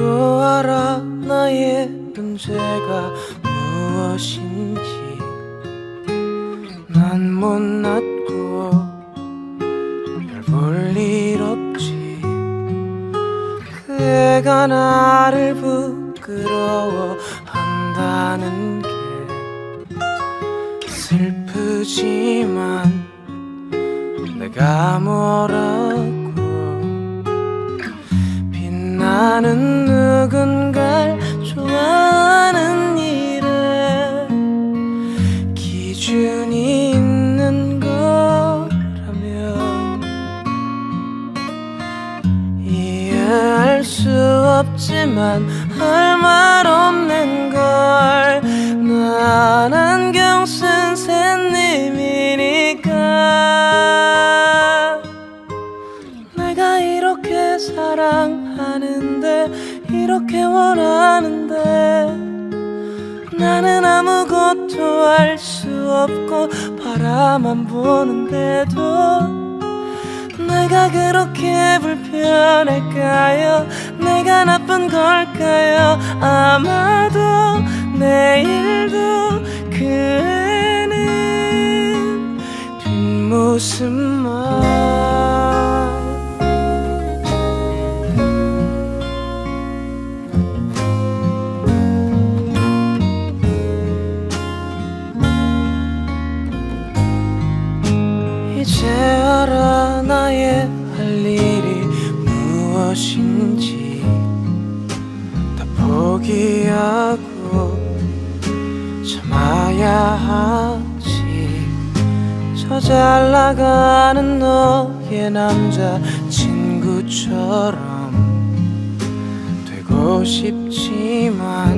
알아 나의 문제가 무엇인지. 난 못났고 별볼일 없지. 그 애가 나를 부끄러워한다는 게 슬프지만 내가 뭐라고 빛 나는 누군가를 좋아하는 일에 기준이 있는 거라면 이해할 수 없지만 할 말 없는 걸 내가 이렇게 사랑하는데 이렇게 원하는데 나는 아무것도 할수 없고 바라만 보는데도 내가 그렇게 불편할까요? 내가 나쁜 걸까요? 아마도 내일도 무엇인지 다 포기하고 참아야 하지. 저 잘 나가는 너의 남자 친구처럼 되고 싶지만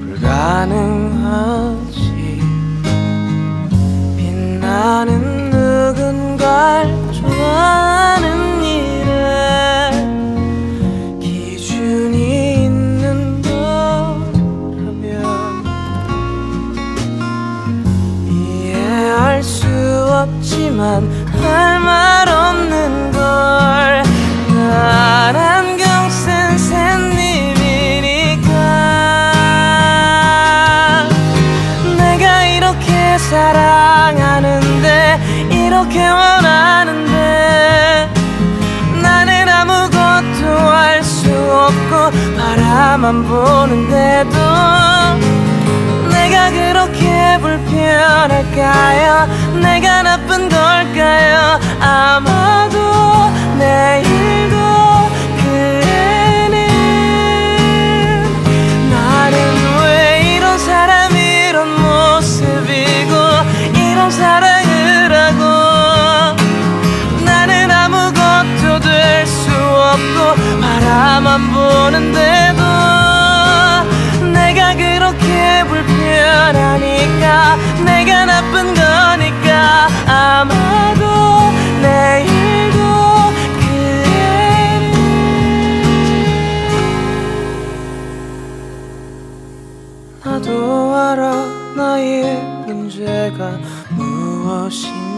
불가능하지. 빛나는 없지만 할 말 없는 걸난 안경 쓴 샌님이니까. 내가 이렇게 사랑하는데 이렇게 원하는데 나는 아무것도 할 수 없고 바라만 보는데도 내가 그렇게 불편할까요? 내가 나쁜 걸까요? 아마도 내일도 그 애는 나는 왜 이런 사람 이런 모습이고 이런 사랑을 하고 나는 아무것도 될 수 없고 바라만 보는데 불편하니까 내가 나쁜 거니까 아마도 내일도 그 애는 나도 알아 나의 문제가 무엇인지